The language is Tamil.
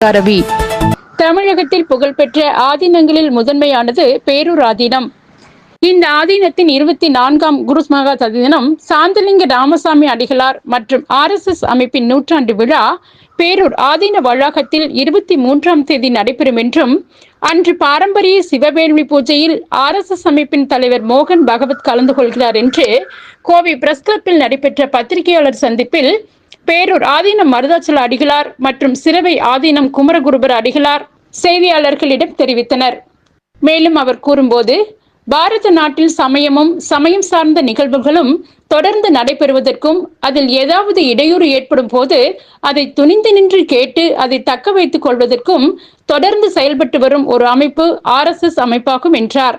ரவி தமிழகத்தில் புகழ்பெற்ற ஆதீனங்களில் முதன்மையானது பேரூர் ஆதீனம். இந்த ஆதீனத்தின் இருபத்தி நான்காம் குரு மகா தினம் சாந்தலிங்க ராமசாமி அடிகளார் மற்றும் ஆர் எஸ் எஸ் அமைப்பின் நூற்றாண்டு விழா பேரூர் ஆதீன வளாகத்தில் இருபத்தி மூன்றாம் தேதி நடைபெறும் என்றும் அன்று பாரம்பரிய சிவவேள்வி பூஜையில் ஆர் எஸ் எஸ் அமைப்பின் தலைவர் மோகன் பகவத் கலந்து கொள்கிறார் என்று கோவை பிரஸ் கிளப்பில் நடைபெற்ற பத்திரிகையாளர் சந்திப்பில் பேரூர் ஆதீனம் மருதாச்சல அடிகளார் மற்றும் சிறுவை ஆதீனம் குமரகுருபர் அடிகளார் செய்தியாளர்களிடம் தெரிவித்தனர். மேலும் அவர் கூறும்போது பாரத நாட்டில் சமயமும் சமயம் சார்ந்த நிகழ்வுகளும் தொடர்ந்து நடைபெறுவதற்கும் அதில் ஏதாவது இடையூறு ஏற்படும் போது அதை துணிந்து நின்று கேட்டு அதை தக்க வைத்துக் கொள்வதற்கும் தொடர்ந்து செயல்பட்டு வரும் ஒரு அமைப்பு ஆர் எஸ் எஸ் அமைப்பாகும் என்றார்.